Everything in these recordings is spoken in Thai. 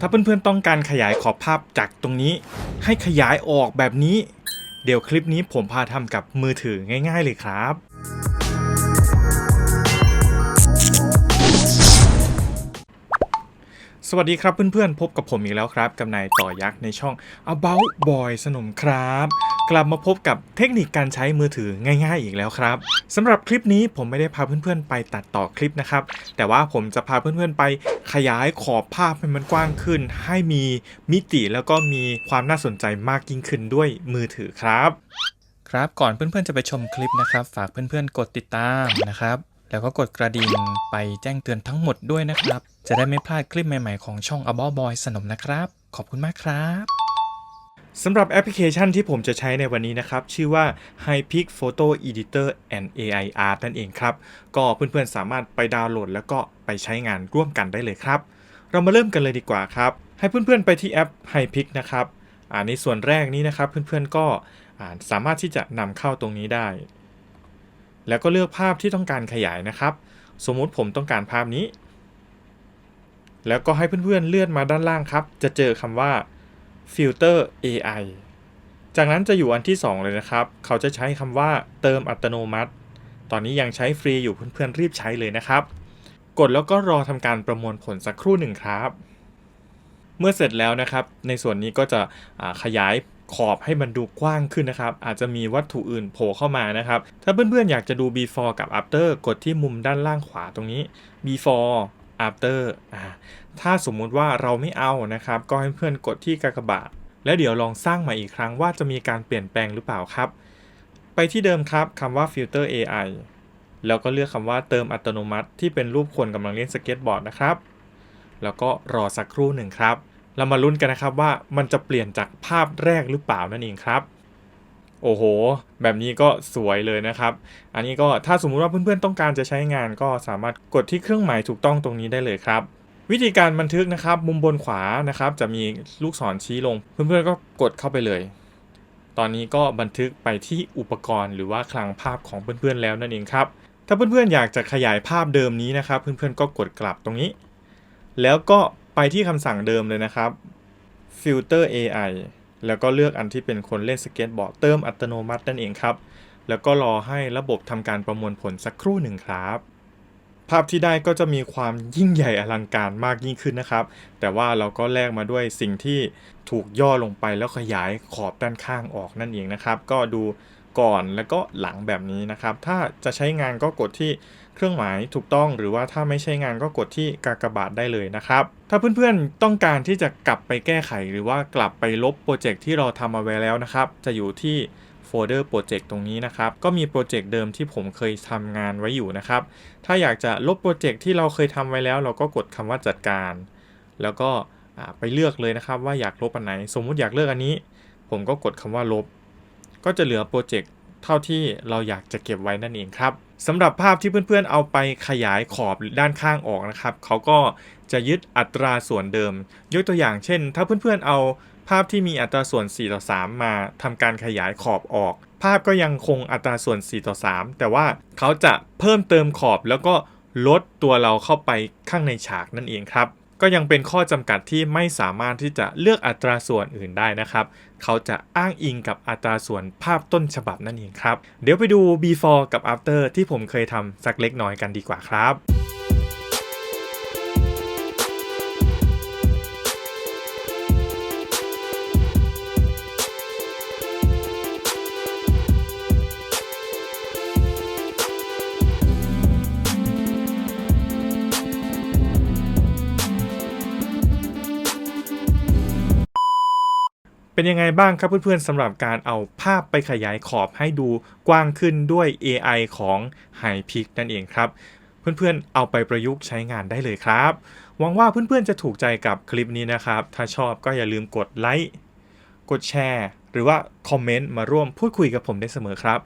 ถ้าเพื่อนๆต้องการขยายขอบภาพจากตรงนี้ ให้ขยายออกแบบนี้ เดี๋ยวคลิปนี้ผมพาทำกับมือถือง่าย ๆ เลยครับ สวัสดีครับเพื่อนๆ พบกับผมอีกแล้วครับ กับนายต่อยักษ์ในช่อง About Boy สนมครับ กลับมาพบกับเทคนิคการใช้มือถือง่ายๆอีกแล้วครับสำหรับคลิปนี้ผมไม่ได้พาเพื่อนๆ ไปตัดต่อคลิปนะครับ แต่ว่าผมจะพาเพื่อนๆ ไปขยายขอบภาพให้มันกว้างขึ้น ให้มีมิติแล้วก็มีความน่าสนใจมากยิ่งขึ้นด้วยมือถือครับ ครับก่อนเพื่อนๆจะไปชมคลิปนะครับ ฝากเพื่อนๆกดติดตามนะครับ แล้วก็กดกระดิ่งไปแจ้งเตือนทั้งหมดด้วยนะครับ จะได้ไม่พลาดคลิปใหม่ๆของช่อง a b o Boy สนมนะครับ ขอบคุณมากครับสำหรับแอปพลิเคชันที่ผมจะใช้ในวันนี้นะครับ ชื่อว่า HiPix Photo Editor and AI Art นั่นเองครับ ก็เพื่อนๆสามารถไปดาวน์โหลด แล้วก็ไปใช้งานร่วมกันได้เลยครับ เรามาเริ่มกันเลยดีกว่าครับ ให้เพื่อนๆไปที่แอป HiPix นะครับอ่าในส่วนแรกนี้นะครับ เพื่อนๆก็สามารถที่จะนำเข้าตรงนี้ได้ แล้วก็เลือกภาพที่ต้องการขยายนะครับ สมมุติผมต้องการภาพนี้ แล้วก็ให้เพื่อนๆเลื่อนมาด้านล่างครับ จะเจอคำว่า Filter AI จากนั้นจะอยู่อันที่ 2 เลยนะครับ เขาจะใช้คำว่าเติมอัตโนมัติ ตอนนี้ยังใช้ฟรีอยู่เพื่อนๆรีบใช้เลยนะครับ กดแล้วก็รอทำการประมวลผลสักครู่หนึ่งครับ เมื่อเสร็จแล้วนะครับ ในส่วนนี้ก็จะขยาย ขอบให้มันดูกว้างขึ้นนะครับ อาจจะมีวัตถุอื่นโผล่เข้ามานะครับ ถ้าเพื่อนๆ อยากจะดู before กับ after กดที่มุมด้านล่างขวาตรงนี้ before after อ่าถ้าสมมุติว่าเราไม่เอานะครับ ก็ให้เพื่อนกดที่กากบาท แล้วเดี๋ยวลองสร้างใหม่อีกครั้งว่าจะมีการเปลี่ยนแปลงหรือเปล่าครับ ไปที่เดิมครับคำว่า filter AI แล้วก็เลือกคำว่าเติมอัตโนมัติที่เป็นรูปคนกำลังเล่นสเก็ตบอร์ดนะครับ แล้วก็รอสักครู่หนึ่งครับ เรามาลุ้นกันนะครับว่ามันจะเปลี่ยนจากภาพแรกหรือเปล่านั่นเองครับ โอ้โห แบบนี้ก็สวยเลยนะครับ อันนี้ก็ถ้าสมมุติว่าเพื่อนๆต้องการจะใช้งานก็สามารถกดที่เครื่องหมายถูกต้องตรงนี้ได้เลยครับ วิธีการบันทึกนะครับ มุมบนขวานะครับ จะมีลูกศรชี้ลง เพื่อนๆก็กดเข้าไปเลย ตอนนี้ก็บันทึกไปที่อุปกรณ์หรือว่าคลังภาพของเพื่อนๆแล้วนั่นเองครับถ้าเพื่อนๆอยากจะขยายภาพเดิมนี้นะครับ เพื่อนๆก็กดกลับตรงนี้ แล้วก็ ไปที่คำสั่งเดิมเลยนะครับ Filter AI แล้วก็เลือกอันที่เป็นคนเล่นสเก็ตบอร์ดเติมอัตโนมัตินั่นเองครับ แล้วก็รอให้ระบบทำการประมวลผลสักครู่หนึ่งครับ ภาพที่ได้ก็จะมีความยิ่งใหญ่อลังการมากยิ่งขึ้นนะครับ แต่ว่าเราก็แลกมาด้วยสิ่งที่ถูกย่อลงไปแล้วขยายขอบด้านข้างออกนั่นเองนะครับ ก็ดูก่อนแล้วก็หลังแบบนี้นะครับ ถ้าจะใช้งานก็กดที่ เครื่องหมายถูกต้องหรือว่าถ้าไม่ใช้งานก็กดที่กากบาทได้เลยนะครับ ถ้าเพื่อนๆต้องการที่จะกลับไปแก้ไข หรือว่ากลับไปลบโปรเจกต์ที่เราทำมาไว้แล้วนะครับ จะอยู่ที่โฟลเดอร์โปรเจกต์ตรงนี้นะครับ ก็มีโปรเจกต์เดิมที่ผมเคยทำงานไว้อยู่นะครับ ถ้าอยากจะลบโปรเจกต์ที่เราเคยทำไว้แล้ว เราก็กดคำว่าจัดการ แล้วก็ไปเลือกเลยนะครับ ว่าอยากลบอันไหน สมมุติอยากเลือกอันนี้ ผมก็กดคำว่าลบ ก็จะเหลือโปรเจกต์เท่าที่เราอยากจะเก็บไว้นั่นเองครับ สำหรับภาพที่เพื่อนๆเอาไปขยายขอบด้านข้างออกนะครับ เขาก็จะยึดอัตราส่วนเดิม ยกตัวอย่างเช่น ถ้าเพื่อนๆเอาภาพที่มีอัตราส่วน 4 ต่อ 3 มาทำการขยายขอบออก ภาพก็ยังคงอัตราส่วน 4 ต่อ 3 แต่ว่าเขาจะเพิ่มเติมขอบแล้วก็ลดตัวเราเข้าไปข้างในฉากนั่นเองครับ ก็ยังเป็นข้อจำกัดที่ไม่สามารถที่จะเลือกอัตราส่วนอื่นได้นะครับ เขาจะอ้างอิงกับอัตราส่วนภาพต้นฉบับนั่นเองครับ เดี๋ยวไปดู before กับ after ที่ผมเคยทำสักเล็กน้อยกันดีกว่าครับ เป็นยังไงบ้างครับเพื่อนๆสำหรับการเอาภาพไปขยายขอบให้ดูกว้างขึ้นด้วย AI ของ HiPix นั่นเองครับเพื่อนๆ เอาไปประยุกต์ใช้งานได้เลยครับ หวังว่าเพื่อนๆ จะถูกใจกับคลิปนี้นะครับ ถ้าชอบก็อย่าลืมกดไลค์ กดแชร์ หรือว่าคอมเมนต์มาร่วมพูดคุยกับผมได้เสมอครับ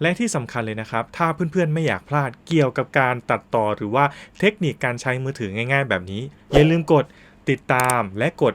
และที่สำคัญเลยนะครับ ถ้าเพื่อนๆ ไม่อยากพลาดเกี่ยวกับการตัดต่อหรือว่าเทคนิคการใช้มือถือง่าย ๆ แบบนี้ อย่าลืมกดติดตามและกด